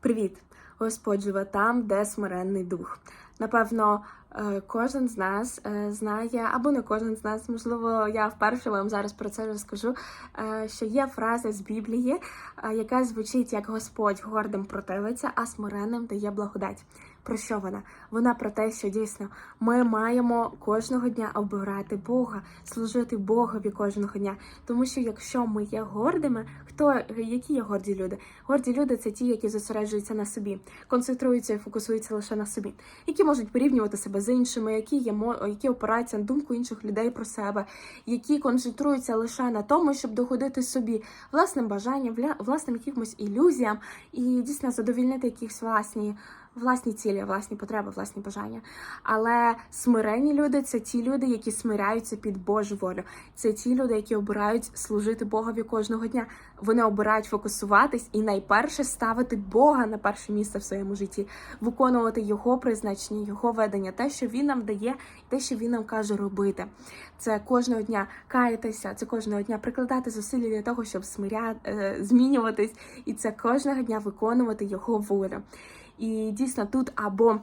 Привіт! Господь живе там, де смиренний дух. Напевно, е, кожен з нас е, знає, або не кожен з нас, можливо, я вперше вам зараз про це розкажу. е, Що є фраза з Біблії, яка звучить як Господь гордим противиться, а смиренним дає благодать. Про що вона? Вона про те, що дійсно ми маємо кожного дня обирати Бога, служити Богові кожного дня. Тому що якщо ми є гордими, хто які є горді люди? Горді люди це ті, які зосереджуються на собі, концентруються і фокусуються лише на собі, які можуть порівнювати себе з іншими, які є які опираються на думку інших людей про себе, які концентруються лише на тому, щоб доходити собі власним бажанням, власним якимось ілюзіям і дійсно задовільнити якісь власні. Власні цілі, власні потреби, власні бажання. Але смиренні люди це ті люди, які смиряються під Божу волю. Це ті люди, які обирають служити Богові кожного дня. Вони обирають фокусуватись і найперше ставити Бога на перше місце в своєму житті, виконувати його призначення, його ведення, те, що він нам дає, те, що він нам каже робити. Це кожного дня каятися, це кожного дня прикладати зусилля для того, щоб смиря... е, змінюватись, і це кожного дня виконувати його волю. І дійсно тут або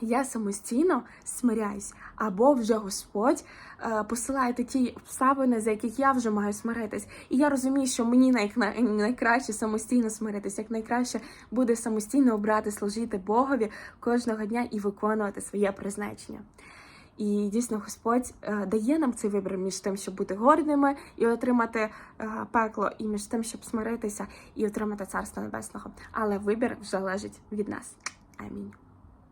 я самостійно смиряюсь, або вже Господь е, посилає ті обставини, за яких я вже маю смиритись. І я розумію, що мені найкраще самостійно смиритись, як найкраще буде самостійно обрати служити Богові кожного дня і виконувати своє призначення. І дійсно Господь е, дає нам цей вибір між тим, щоб бути гордими і отримати е, пекло, і між тим, щоб смиритися і отримати царство небесного. Але вибір вже лежить від нас. Амінь.